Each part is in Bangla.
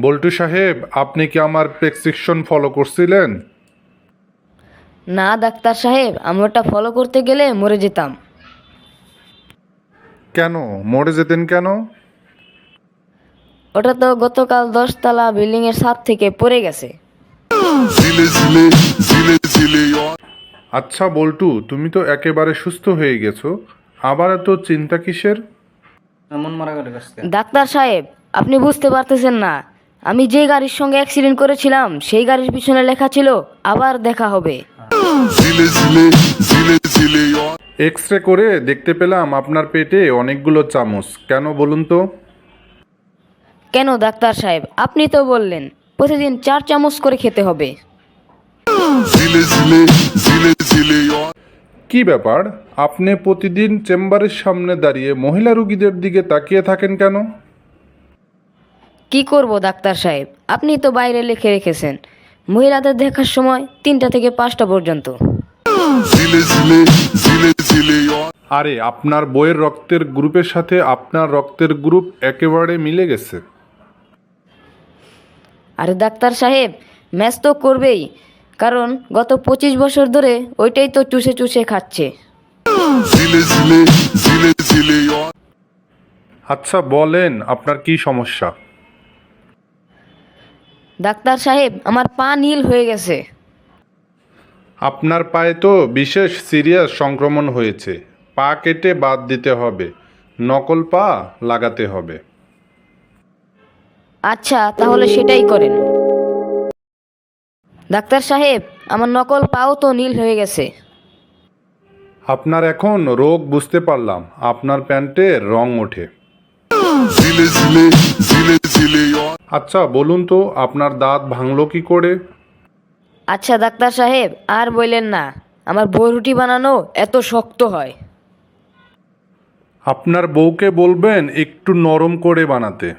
বল্টু সাহেব আপনি কি আমার প্রেসক্রিপশন ফলো করছিলেন? না ডাক্তার সাহেব আমি ওটা ফলো করতে গেলে মরে যেতাম। কেন? মরে যেতেন কেন? ওটা তো গতকাল দশতলা বিল্ডিংয়ের ছাদ থেকে পড়ে গেছে. আচ্ছা বল্টু তুমি তো একেবারে সুস্থ হয়ে গেছো। আবার এত চিন্তা কিসের? ডাক্তার সাহেব আপনি বুঝতে পারতেছেন না আমি যে গাড়ির সঙ্গে অ্যাক্সিডেন্ট করেছিলাম সেই গাড়ির পিছনে লেখা ছিল আবার দেখা হবে. এক্স রে করে দেখতে পেলাম আপনার পেটে অনেকগুলো চামচ। কেন বলুন তো? কেন ডাক্তার সাহেব? আপনি তো বললেন প্রতিদিন চার চামচ করে খেতে হবে. কি ব্যাপার? আপনি প্রতিদিন চেম্বারের সামনে দাঁড়িয়ে মহিলা রুগীদের দিকে তাকিয়ে থাকেন কেন? কি করব ডাক্তার সাহেব? আপনি তো বাইরে লিখে রেখেছেন। মহিলাদের দেখার সময় তিনটা থেকে পাঁচটা পর্যন্ত. আরে আপনার বইয়ের রক্তের গ্রুপের সাথে আপনার রক্তের গ্রুপ একেবারে মিলে গেছে। আরে ডাক্তার সাহেব ম্যাচ তো করবেই। কারণ গত পঁচিশ বছর ধরে ওইটাই তো চুষে চুষে খাচ্ছে. আচ্ছা বলেন আপনার কি সমস্যা? ডাক্তার সাহেব আমার পা নীল হয়ে গেছে। আপনার পায়ে তো বিশেষ সিরিয়াস সংক্রমণ হয়েছে। পা কেটে বাদ দিতে হবে। নকল পা লাগাতে হবে। আচ্ছা তাহলে সেটাই করেন। ডাক্তার সাহেব আমার নকল পাও তো নীল হয়ে গেছে। আপনার এখন রোগ বুঝতে পারলাম। আপনার প্যান্টের রং ওঠে। আচ্ছা বলুন তো আপনার দাঁত ভাঙলো কি করে? আচ্ছা ডাক্তার সাহেব আর বললেন না আমার বই রুটি বানানো এত শক্ত হয়। আপনার বউকে বলবেন একটু নরম করে বানাতে।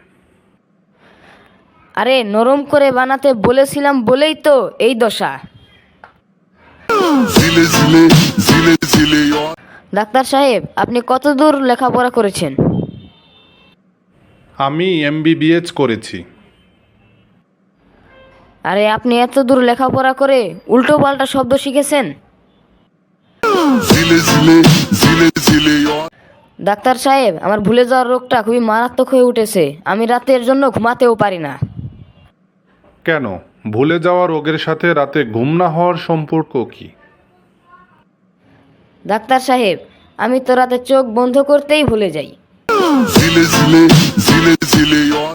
আরে নরম করে বানাতে বলেছিলাম বলেই তো এই দশা. ডাক্তার সাহেব আপনি কত দূর লেখাপড়া করেছেন? আমি এমবিবিএস করেছি। আরে আপনি এত দূর লেখাপড়া করে উল্টো পাল্টা শব্দ শিখেছেন. ডাক্তার সাহেব আমার ভুলে যাওয়ার রোগটা খুবই মারাত্মক হয়ে উঠেছে। আমি রাতের জন্য ঘুমাতেও পারি না। কেন? ভুলে যাওয়া রোগের সাথে রাতে ঘুম না হওয়ার সম্পর্ক কি? ডাক্তার সাহেব আমি তো রাতে চোখ বন্ধ করতেই ভুলে যাই। Zile zile, zile zile.